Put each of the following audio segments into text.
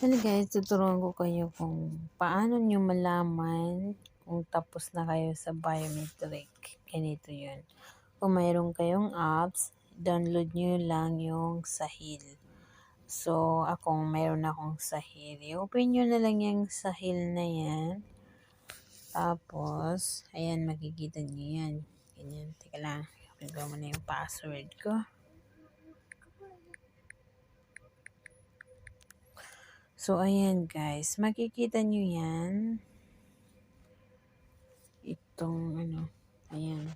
Hello guys, tuturuan ko kayo kung paano nyo malaman kung tapos na kayo sa biometric. Ganito yun. Kung mayroon kayong apps, download nyo lang yung Sahil. So, ako mayroon akong Sahil. I-open nyo na lang yung Sahil na yan. Tapos, ayan, makikita nyo yan. Ganyan, teka lang. Open ko muna yung password ko. So, ayan guys. Makikita nyo yan. Itong ano. Ayan.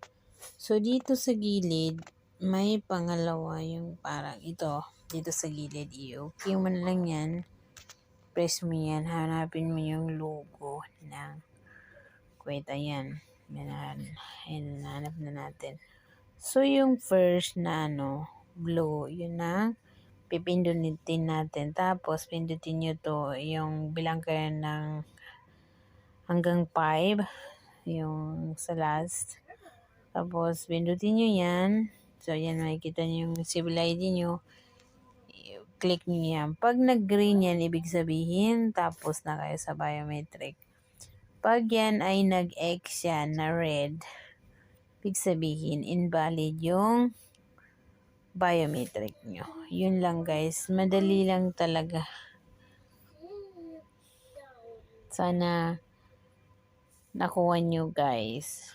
So, dito sa gilid, may pangalawa yung parang ito. Dito sa gilid. I-okay mo na lang yan. Press mo yan. Hanapin mo yung logo ng Wait, ayan. Ayan, ayan, hanap na natin. So, yung first na ano, blue, yun na pipindutin natin. Tapos, pindutin nyo to, yung bilang kayo ng hanggang 5, yung sa last. Tapos, pindutin nyo yan. So, yan, makikita nyo yung civil ID nyo. Click nyo yan. Pag nag-green yan, ibig sabihin, tapos na kayo sa biometric. Pag yan ay nag-X yan na red, ibig sabihin, invalid yung biometric nyo. Yun lang guys. Madali lang talaga. Sana nakuha nyo guys.